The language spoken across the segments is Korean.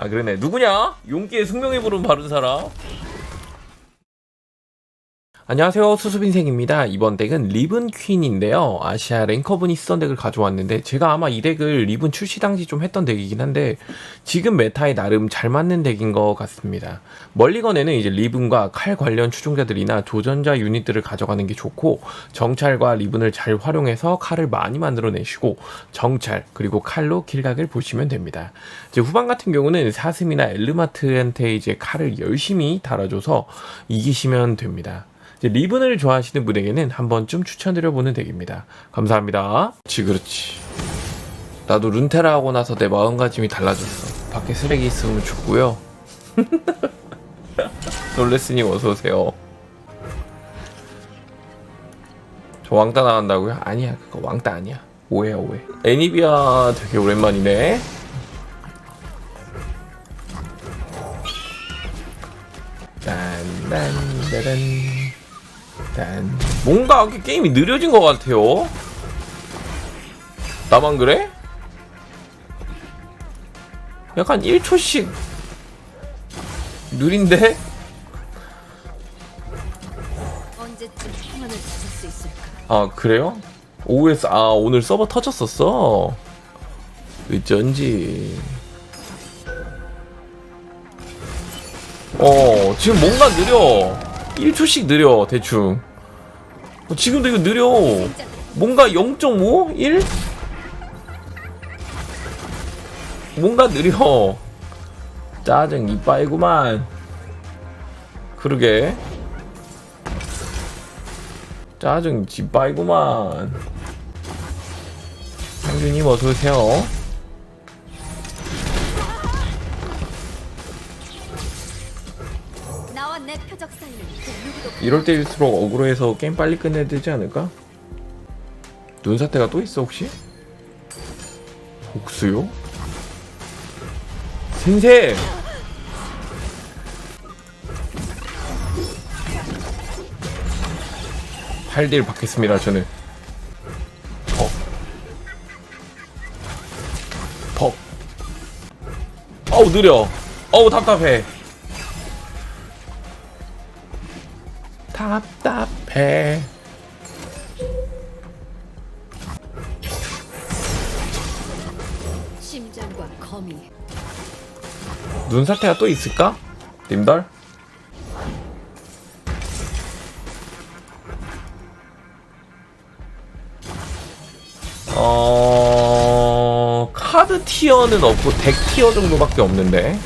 아 그러네 누구냐? 용기의 숙명의 부름 바른 사람 안녕하세요. 수수빈생입니다. 이번 덱은 리븐 퀸인데요. 아시아 랭커분이 쓰던 덱을 가져왔는데 제가 아마 이 덱을 리븐 출시 당시 좀 했던 덱이긴 한데 지금 메타에 나름 잘 맞는 덱인 것 같습니다. 멀리건에는 이제 리븐과 칼 관련 추종자들이나 조전자 유닛들을 가져가는 게 좋고 정찰과 리븐을 잘 활용해서 칼을 많이 만들어내시고 정찰 그리고 칼로 킬각을 보시면 됩니다. 이제 후반 같은 경우는 사슴이나 엘르마트한테 이제 칼을 열심히 달아줘서 이기시면 됩니다 리븐을 좋아하시는 분에게는 한 번쯤 추천드려보는 덱입니다. 감사합니다. 그렇지 그렇지. 나도 룬테라 하고 나서 내 마음가짐이 달라졌어. 밖에 쓰레기 있으면 죽고요. 놀레스님 어서 오세요. 저 왕따 나간다고요? 아니야 그거 왕따 아니야. 오해야 오해. 애니비아 되게 오랜만이네. 딴 딴 따단 딴 뭔가 게임이 느려진 것 같아요. 나만 그래? 약간 1초씩 느린데? 언제쯤 평안을 찾을 수 있을까? 아 그래요? OS 아 오늘 서버 터졌었어. 어쩐지. 어 지금 뭔가 느려. 1초씩 느려 대충. 어, 지금도 이거 느려. 뭔가 0.5? 1? 뭔가 느려. 짜증 이빠이구만. 그러게. 짜증 지빠이구만. 상준님 어서오세요. 이럴 때일수록 억울해서 게임 빨리 끝내야 되지 않을까? 눈사태가 또 있어 혹시? 복수요? 센세! 팔딜 받겠습니다 저는 퍽 퍽. 어우 느려 어우 답답해 해 심장과 거미 눈사태가 또 있을까? 님들? 어... 카드 티어는 없고 덱 티어 정도밖에 없는데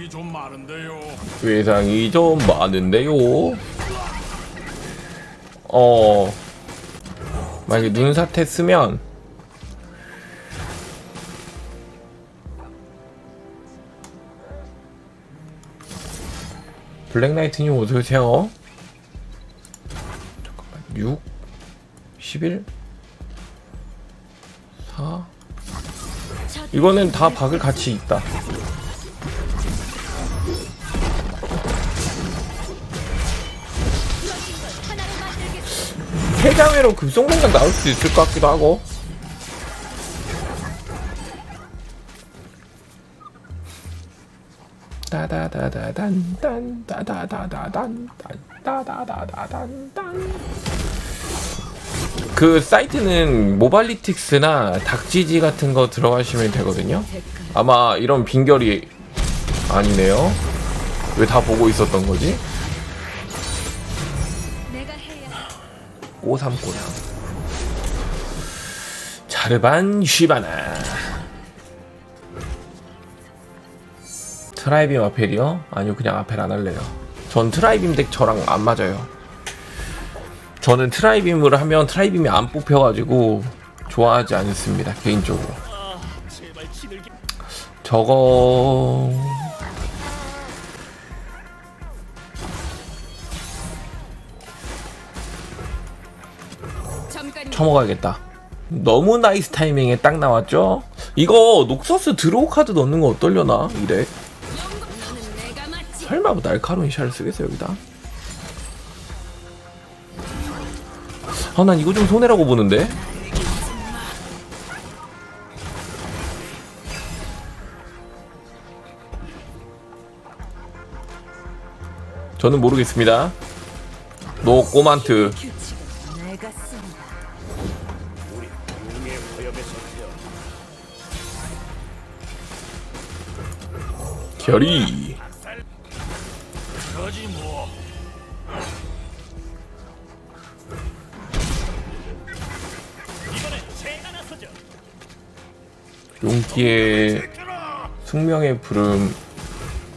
세상이 좀 많은데요. 외상이 좀 많은데요. 어... 만약에 눈사태 쓰면 블랙나이트님 어서오세요. 잠깐만. 6 11 4 이거는 다 박을 가치 있다 3장회로 급성공장 그 나올 수도 있을 것 같기도 하고. 그 사이트는 모발리틱스나 닥지지 같은 거 들어가시면 되거든요. 아마 이런 빈결이 아니네요. 왜 다 보고 있었던 거지? 꼬삼꼬삼 자르반 쉬바나. 트라이빔 아펠이요? 아니요 그냥 아펠 안 할래요. 전 트라이빔 덱 저랑 안 맞아요. 저는 트라이빔을 하면 트라이빔이 안 뽑혀가지고 좋아하지 않습니다 개인적으로. 저거 잠깐 쳐먹어야겠다. 너무 나이스 타이밍에 딱 나왔죠? 이거 녹서스 드로우 카드 넣는 거 어떨려나 이래. 설마 뭐 날카로운 샤를 쓰겠어 여기다 아 난 이거 좀 손해라고 보는데 저는 모르겠습니다 노 꼬만트 그러지 뭐. 용기의 숙명의 부름.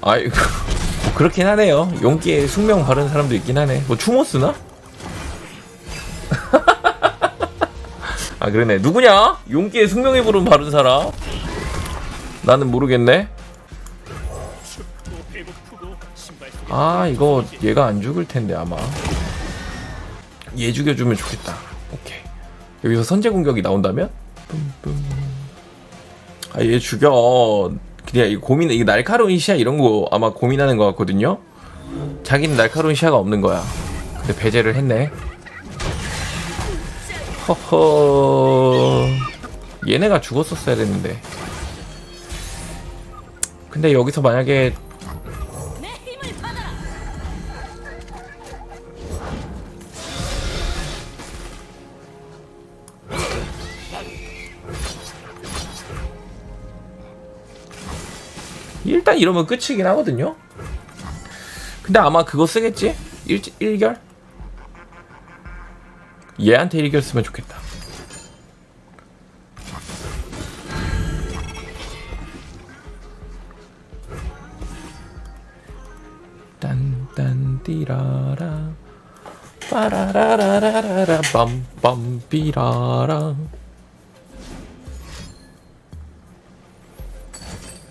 아이 뭐 그렇긴 하네요. 용기의 숙명 바른 사람도 있긴 하네. 뭐 추모스나? 아 그러네. 누구냐? 용기의 숙명의 부름 바른 사람. 나는 모르겠네 아 이거 얘가 안 죽을 텐데 아마. 얘 죽여주면 좋겠다. 오케이. 여기서 선제 공격이 나온다면? 아 얘 죽여. 그냥 이 고민 이 날카로운 시야 이런 거 아마 고민하는 것 같거든요? 자기는 날카로운 시야가 없는 거야. 근데 배제를 했네. 허허. 얘네가 죽었었어야 됐는데. 근데 여기서 만약에 일단 이러면 끝이긴 하거든요. 근데 아마 그거 쓰겠지? 일, 일결? 얘한테 일결 쓰면 좋겠다. 딴딴 띠라라 빠라라라라라 빰빰 삐라라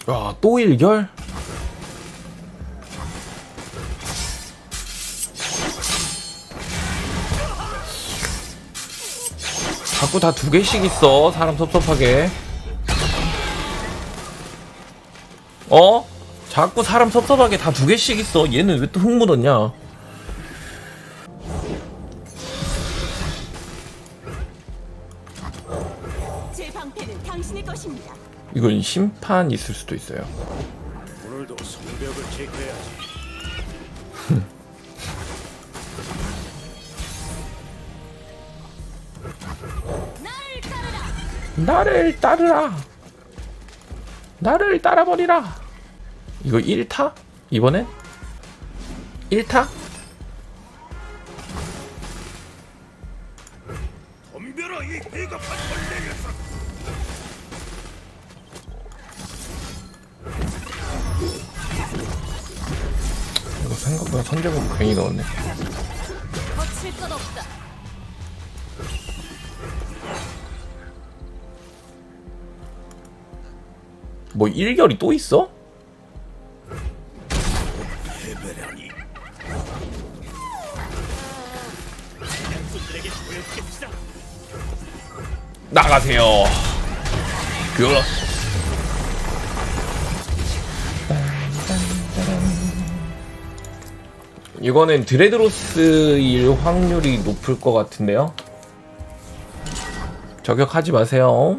와, 또 일결? 자꾸 다 두 개씩 있어. 사람 섭섭하게. 어? 자꾸 사람 섭섭하게 다 두 개씩 있어. 얘는 왜 또 흙 묻었냐? 제 방패는 당신의 것입니다. 이건 심판 있을 수도 있어요. 오늘도 성벽을 따르라. 나를 따르라. 나를 따라버리라. 이거 1타? 이번엔? 1타? 덤벼라 이 비겁한 벌레 녀 생각보다 선제공 괜히 넣었네. 거칠 것 없다. 뭐 1결이 또 있어? 나가세요. 그 이거는 드레드로스일 확률이 높을 것 같은데요. 저격하지 마세요.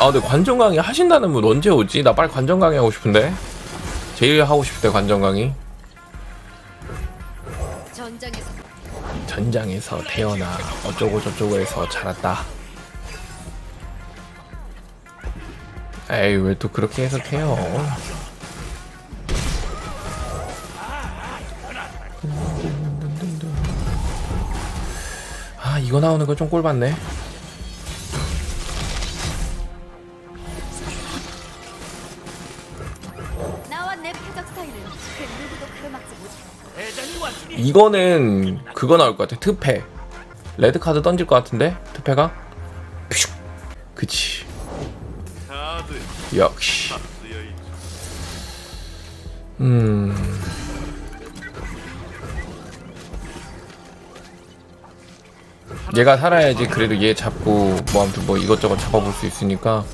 아, 근데 관전 강의 하신다는 분 언제 오지? 나 빨리 관전 강의 하고 싶은데. 제일 하고 싶대 관전 강의. 전장에서 태어나 어쩌고 저쩌고 해서 자랐다. 에이 왜 또 그렇게 해석해요? 아 이거 나오는 거 좀 꼴받네. 내 표적 사이를 그 누구도 가로막지 못해. 이거는 그거 나올 것 같아. 특패. 레드 카드 던질 것 같은데 특패가. 퓨슉. 그치. 다들 역시. 음. 얘가 살아야지 그래도 얘 잡고 뭐 아무튼 뭐 이것저것 잡아볼 수 있으니까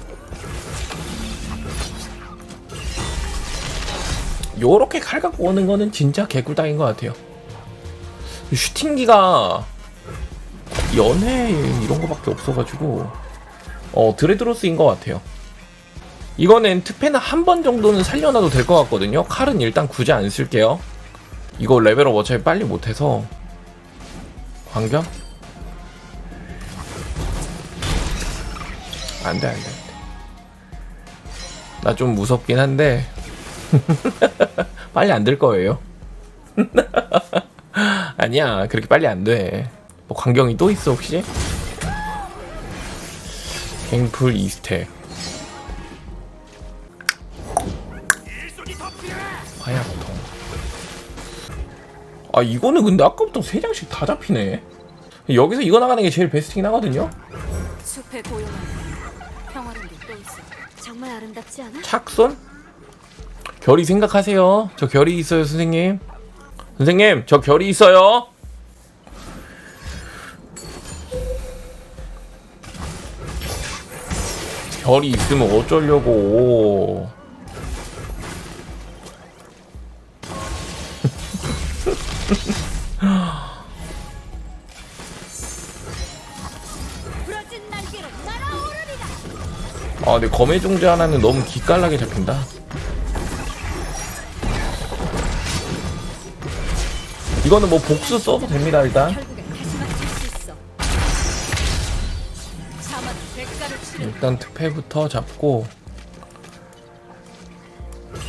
요렇게 칼 갖고 오는 거는 진짜 개꿀당인 것 같아요. 슈팅기가 연애 이런 거밖에 없어가지고 어 드레드로스인 것 같아요. 이거는 특패는 한 번 정도는 살려놔도 될 것 같거든요. 칼은 일단 굳이 안 쓸게요. 이거 레벨업 어차피 빨리 못해서. 광경? 안돼 안돼 나 좀 무섭긴 한데 빨리 안 될 거예요 아니야 그렇게 빨리 안 돼 뭐 광경이 또 있어 혹시? 갱풀 이스택 화약통 아 이거는 근데 아까부터 세 장씩 다 잡히네 여기서 이거 나가는 게 제일 베스트긴 하거든요 숲의 고요함. 평화로운 게또 있어. 정말 아름답지 않아? 착손? 결이 생각하세요. 저 결이 있어요, 선생님. 선생님, 저 결이 있어요. 결이 있으면 어쩌려고. 아, 근데 검의 종자 하나는 너무 기깔나게 잡힌다. 이거는 뭐 복수 써도 됩니다, 일단. 일단 특패부터 잡고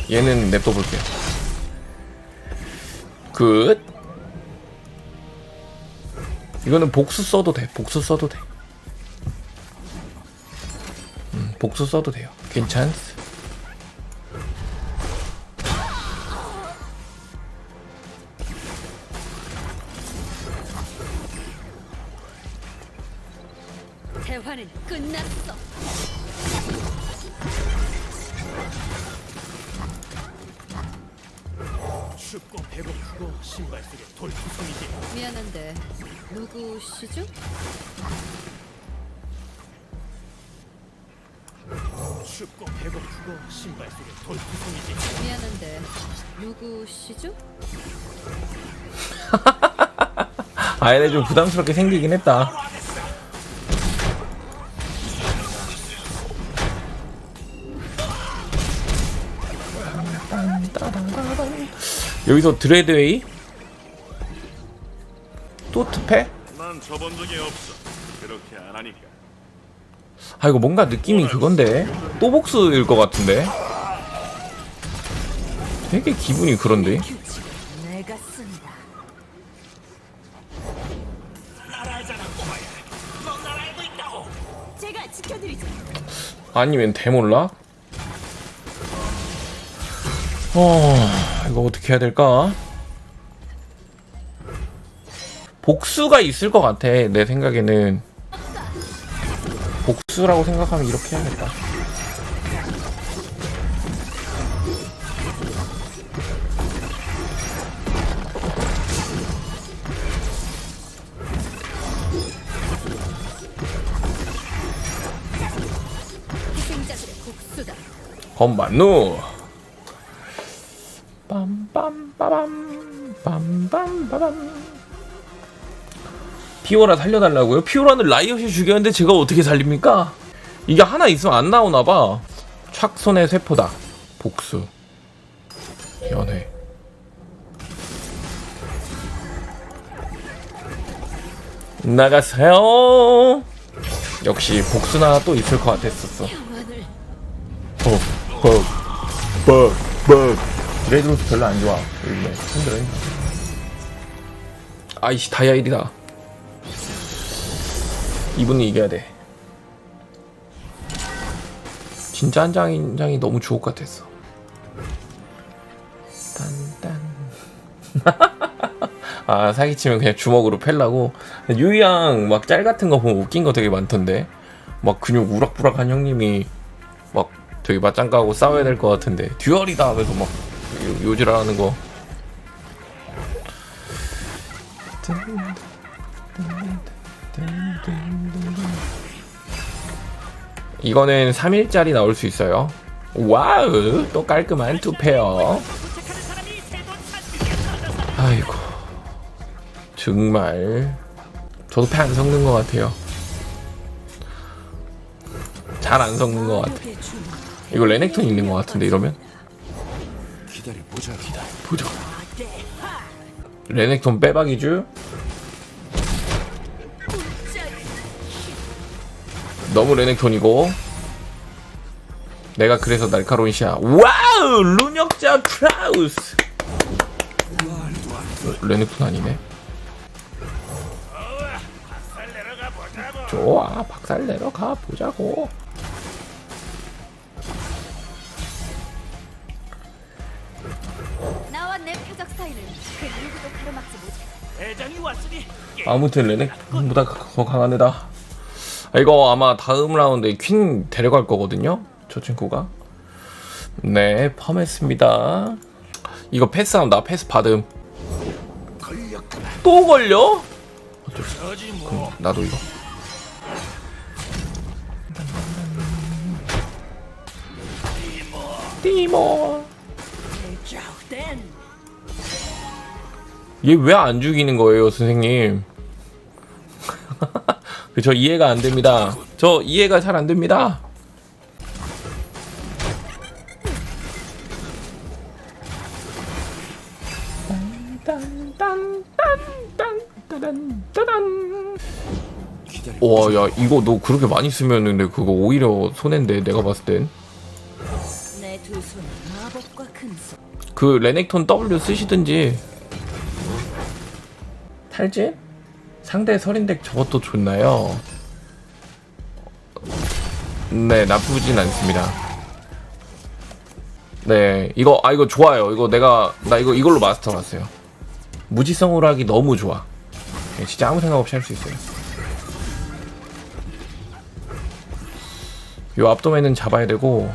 얘는 냅둬 볼게요. 굿. 이거는 복수 써도 돼. 복수 써도 돼. 음, 복수 써도 돼요. 괜찮스. 미안한데 누구시죠? 아, 얘네 좀 부담스럽게 생기긴 했다. 여기서 드레드웨이 또 특패? 난 저번 적이 없어 그렇게 안 하니까 아 이거 뭔가 느낌이 그건데 또 복수일 것 같은데 되게 기분이 그런데. 아니면 대몰라? 어 이거 어떻게 해야 될까? 복수가 있을 것 같아 내 생각에는 복수라고 생각하면 이렇게 해야겠다 건반누 빰빰빠밤 빰빰빠밤. 피오라 살려달라고요? 피오라는 라이엇이 죽였는데 제가 어떻게 살립니까? 이게 하나 있으면 안 나오나봐. 착손의 세포다. 복수. 연애 나가세요. 역시 복수나 또 있을 것 같았었어 어, 벅, 벅. 레드로스 별로 안 좋아. 요즘에 힘들어. 아이씨 다이아 1이다. 이분은 이겨야 돼. 진짜 한 장이, 한 장이 너무 주옥 같았어. 딴딴. 아 사기치면 그냥 주먹으로 팰라고. 유이양 막 짤 같은 거 보면 웃긴 거 되게 많던데. 막 근육 우락부락한 형님이 막 되게 맞짱 까고 싸워야 될 것 같은데 듀얼이다 하면서 막 요- 요지라는 거. 이거는 3일짜리 나올 수 있어요. 와우, 또 깔끔한 투 페어. 도착하는 사람이 세번 찾으면 아이고, 정말 저도 패 안 섞는 것 같아요. 잘 안 섞는 것 같아. 이거 레넥톤 있는 것 같은데 이러면 기다려 보자. 기다려. 보자. 레넥톤 빼박이죠? 너무 레넥톤이고 내가 그래서 날카로운 시야 와우 룬역자 크라우스 레넥톤 아니네 좋아 박살 내러 가 보자고 아무튼 레넥보다 더 강한 애다. 아, 이거 아마 다음 라운드에 퀸 데려갈 거거든요. 저 친구가. 네, 펌했습니다. 이거 나 패스 받음. 또 걸려? 뭐 나도 이거. 띠모. 얘 왜 안 죽이는 거예요, 선생님? 저 이해가 안 됩니다. 저 이해가 잘 안 됩니다. 와, 야, 이거 너 그렇게 많이 쓰면은 내 그거 오히려 손해인데 내가 봤을 땐. 그 레넥톤 W 쓰시든지. 탈진? 상대 서린덱 저것도 좋나요? 네, 나쁘진 않습니다. 네, 이거 아 이거 좋아요. 이거 내가 나 이거 이걸로 마스터 갔어요. 무지성으로 하기 너무 좋아. 네, 진짜 아무 생각 없이 할 수 있어요. 요 앞도면은 잡아야 되고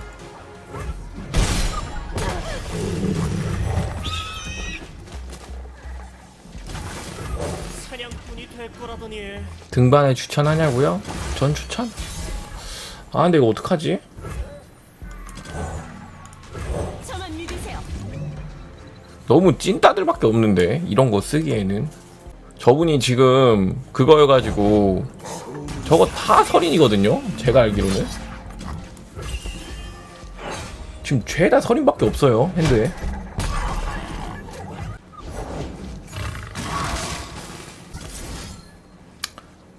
등반에 추천하냐고요? 전 추천? 아 근데 이거 어떡하지? 너무 찐따들밖에 없는데 이런 거 쓰기에는 저분이 지금 그거여가지고 저거 다 설인이거든요 제가 알기로는 지금 죄다 설인밖에 없어요 핸드에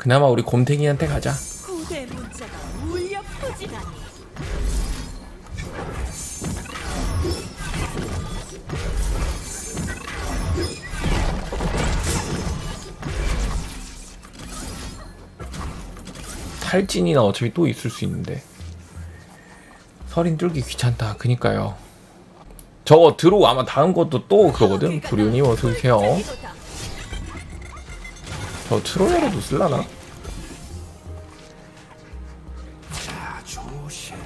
그나마 우리 곰탱이한테 가자. 고대 문자가 울려 퍼지다니. 탈진이나 어차피 또 있을 수 있는데. 설인 뚫기 귀찮다. 그니까요. 저거 들어오고 아마 다음 것도 또 그거거든. 브리오님 어서 오세요 저 트로이라도 쓸라나? 자 조심.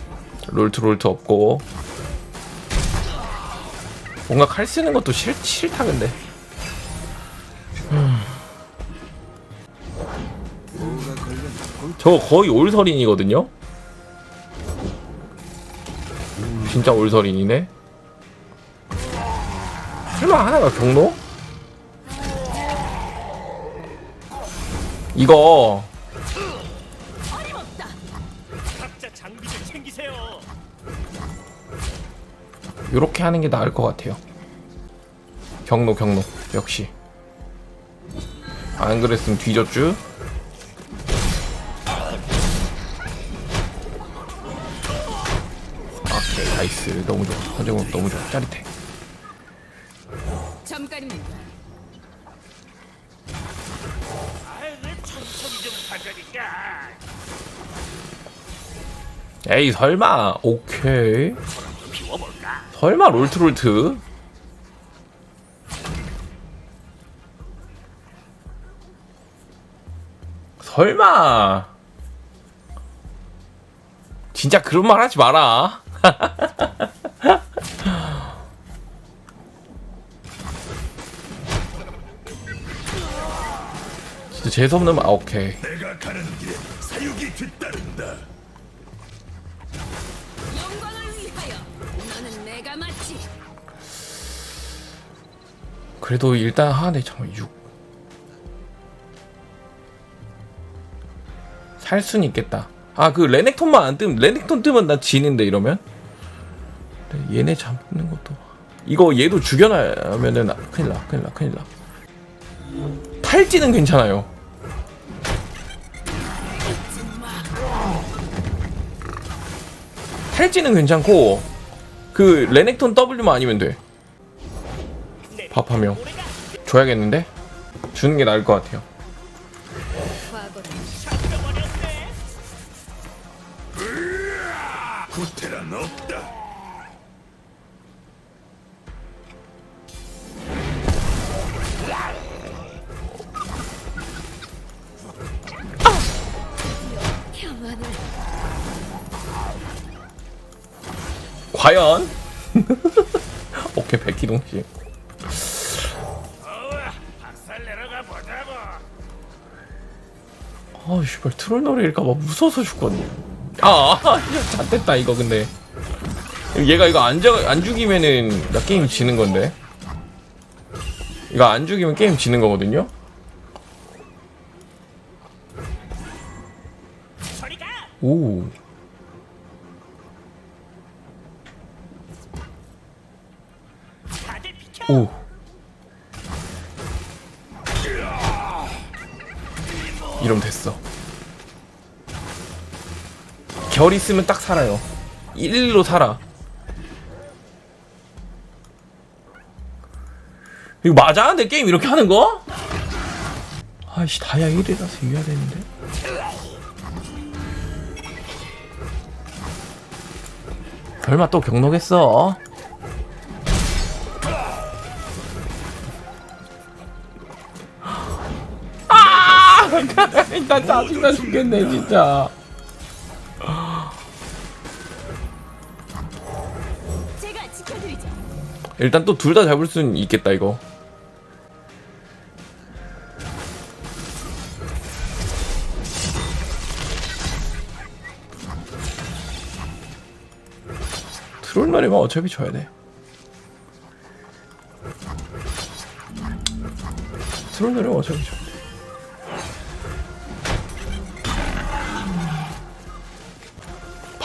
롤트 롤트 없고 뭔가 칼 쓰는 것도 싫, 싫다 근데. 저거 거의 올설인이거든요? 진짜 올설인이네? 설마 하나가 경로? 이거. 요렇게 하는 게 나을 것 같아요. 경로 경로. 역시. 안 그랬으면 뒤졌쥬? 오케이 나이스. 너무 좋아. 선정은 너무 좋아. 짜릿해. 잠깐입니다 에이 설마. 오케이. 설마 롤트롤트? 설마. 진짜 그런 말 하지 마라. 진짜 재수없는 말. 아, 오케이. 내가 가는 길 사육이 뒤따른 그래도 일단 하네 잠깐 6 살 순 있겠다. 아 그 레넥톤만 안 뜨면 레넥톤 뜨면 나 지는데 이러면? 얘네 잡는 것도. 이거 얘도 죽여놔면은 큰일 나 큰일 나 큰일 나. 탈지는 괜찮아요. 탈지는 괜찮고 그 레넥톤 W만 아니면 돼밥한명 줘야겠는데? 주는 게 나을 것 같아요 구태란 없다. 과연? 오케이 백기동씨 내려가 보자고. 아 씨발 트롤 노래일까봐 무서워서 죽거든요 아 잣됐다 이거 근데 얘가 이거 안, 저, 안 죽이면은 나 게임 지는 건데 이거 안 죽이면 게임 지는 거거든요. 오 다들 비켜. 오. 이러면 됐어. 결 있으면 딱 살아요. 일로 살아. 이거 맞아? 내 게임 이렇게 하는 거? 아이씨 다야 1이라서 이겨야 되는데. 설마 또 경록했어? 나 짜증나 죽겠네 진짜. 제가 지켜드리죠. 일단 또 둘 다 잡을 수는 있겠다 이거. 트롤 노래만 어차피 져야 돼. 트롤 노래만 어차피 져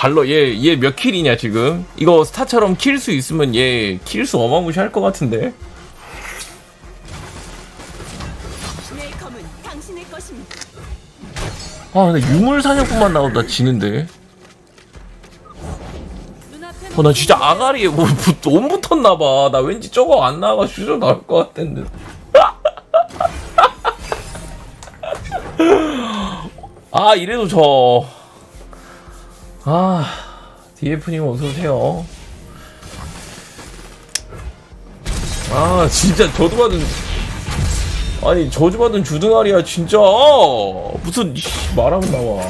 발로 얘 얘 몇 킬이냐 지금? 이거 스타처럼 킬 수 있으면 얘 킬 수 어마무시할 것 같은데. 아 근데 유물 사냥꾼만 나오다 지는데. 어 나 진짜 아가리에 뭐 붙- 온 붙었나봐. 나 왠지 저거 안 나와가 슈저 나올 것 같은데. 아 이래도 저 아 DF님 어서오세요. 아 진짜 저주받은 아니 저주받은 주둥아리야 진짜. 무슨 말하면 나와